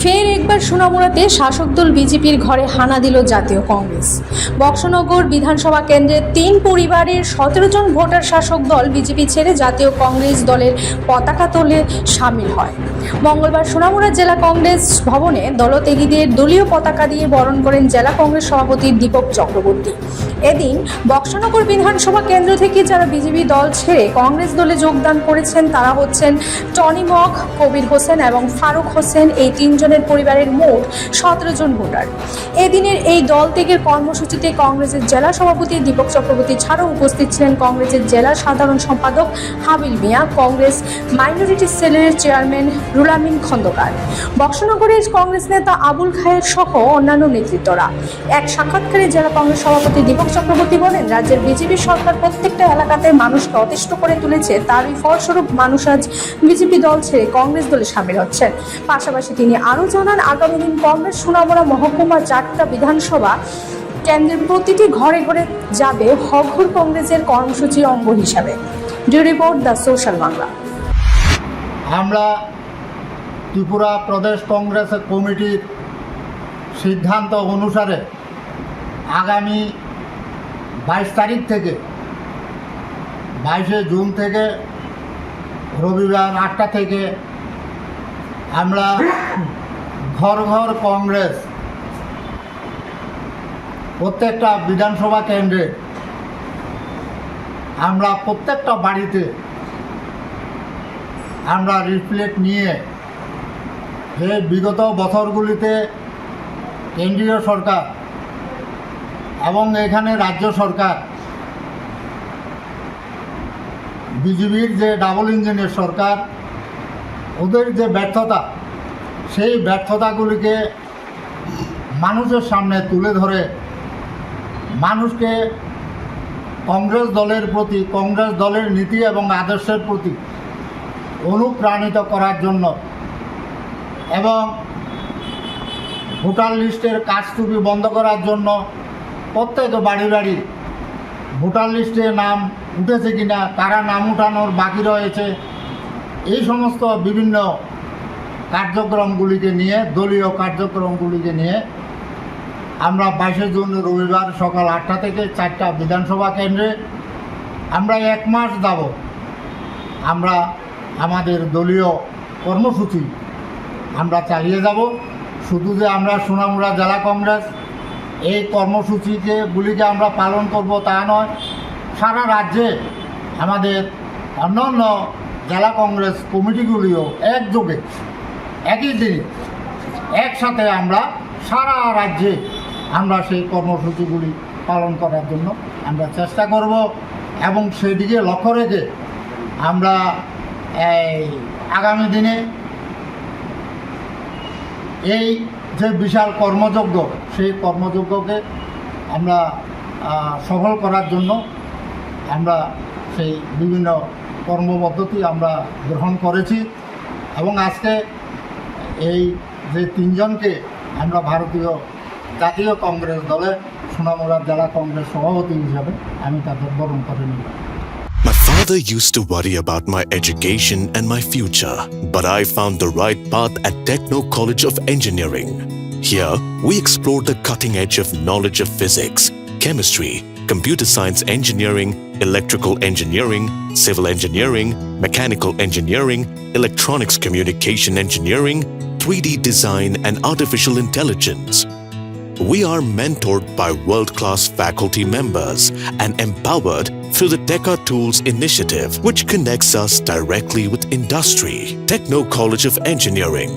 ফের একবার সোনামুড়াতে শাসক দল বিজেপির ঘরে হানা দিল জাতীয় কংগ্রেস। বক্সনগর বিধানসভা কেন্দ্রের তিন পরিবারের সতেরো জন ভোটার শাসক দল বিজেপি ছেড়ে জাতীয় কংগ্রেস দলের পতাকা তোলে সামিল হয়। মঙ্গলবার সোনামুড়া জেলা কংগ্রেস ভবনে দলত্যাগীদের দলীয় পতাকা দিয়ে বরণ করেন জেলা কংগ্রেস সভাপতি দীপক চক্রবর্তী। এদিন বক্সনগর বিধানসভা কেন্দ্র থেকে যারা বিজেপি দল ছেড়ে কংগ্রেস দলে যোগদান করেছেন তারা হচ্ছেন টনি মক কবির হোসেন এবং ফারুক হোসেন এই তিনজনের পরিবারের মোট সতেরো জন ভোটার। এদিনের এই দল ত্যাগের কর্মসূচিতে কংগ্রেসের জেলা সভাপতি দীপক চক্রবর্তী ছাড়াও উপস্থিত ছিলেন কংগ্রেসের জেলা সাধারণ সম্পাদক হাবিল মিয়া, কংগ্রেস মাইনরিটি সেলের চেয়ারম্যান রুলামিন খন্দকার, বক্সনগরের কংগ্রেস নেতা আবুল খায়ের সহ অন্যান্য নেতৃত্বরা। এক সাক্ষাৎকারে জেলা কংগ্রেস সভাপতি দীপক চক্রবর্তী বলেন, রাজ্যের বিজেপি সরকার প্রত্যেকটা এলাকাতে মানুষকে অতিষ্ঠ করে তুলেছে, তারই ফলস্বরূপ মানুষ আজ বিজেপি দল ছেড়ে কংগ্রেস দলে সামিল হচ্ছেন। পাশাপাশি তিনি আরও জানান, আগামী দিন কংগ্রেস, সোনামুড়া মহকুমা, চারটা বিধানসভা কেন্দ্রের প্রতিটি ঘরে ঘরে যাবে হঘর কংগ্রেসের কর্মসূচির অঙ্গ হিসাবে। The report, the social Bangla. আমরা ত্রিপুরা প্রদেশ কংগ্রেস কমিটির সিদ্ধান্ত অনুসারে আগামী বাইশ তারিখ থেকে, বাইশে জুন থেকে, রবিবার আটটা থেকে আমরা ঘর ঘর কংগ্রেস। প্রত্যেকটা বিধানসভা কেন্দ্রে আমরা প্রত্যেকটা বাড়িতে আমরা রিফ্লেক্ট নিয়ে যে বিগত বছরগুলিতে কেন্দ্রীয় সরকার এবং এখানে রাজ্য সরকার বিজেপির যে ডাবল ইঞ্জিনের সরকার, ওদের যে ব্যর্থতা সেই ব্যর্থতাগুলিকে মানুষের সামনে তুলে ধরে মানুষকে কংগ্রেস দলের প্রতি, কংগ্রেস দলের নীতি এবং আদর্শের প্রতি অনুপ্রাণিত করার জন্য এবং ভোটার লিস্টের কাজটুকু বন্ধ করার জন্য প্রত্যেক বাড়ি বাড়ি ভোটার লিস্টে নাম উঠেছে কিনা, কারা নাম উঠানোর বাকি রয়েছে, এই সমস্ত বিভিন্ন কার্যক্রমগুলিকে নিয়ে, দলীয় কার্যক্রমগুলিকে নিয়ে আমরা বাইশে জুন রবিবার সকাল আটটা থেকে চারটা বিধানসভা কেন্দ্রে আমরা এক মাস যাব আমরা আমাদের দলীয় কর্মসূচি আমরা চালিয়ে যাব। শুধু যে আমরা সোনামুড়া জেলা কংগ্রেস, এই কর্মসূচিকে, গুলিকে আমরা পালন করব তা নয়, সারা রাজ্যে আমাদের অন্যান্য জেলা কংগ্রেস কমিটিগুলিও একযোগে একই দিনে, একসাথে আমরা সারা রাজ্যে আমরা সেই কর্মসূচিগুলি পালন করার জন্য আমরা চেষ্টা করব এবং সেদিকে লক্ষ্য রেখে আমরা এই আগামী দিনে এই যে বিশাল কর্মযজ্ঞ, সেই কর্মযজ্ঞকে আমরা সফল করার জন্য আমরা সেই বিভিন্ন কর্মপদ্ধতি আমরা গ্রহণ করেছি এবং আজকে এই যে তিনজনকে আমরা ভারতীয় জাতীয় কংগ্রেস দলে সোনামুড়া জেলা কংগ্রেস সভাপতি হিসাবে আমি তাদের বরণ করে নিলাম My father used to worry about my education and my future, but I found the right path at Techno College of Engineering. Here, we explore the cutting edge of knowledge of physics, chemistry, computer science engineering, electrical engineering, civil engineering, mechanical engineering, electronics communication engineering, 3D design, and artificial intelligence. We are mentored by world class faculty members and empowered through the Teka Tools initiative, which connects us directly with industry. Techno College of Engineering,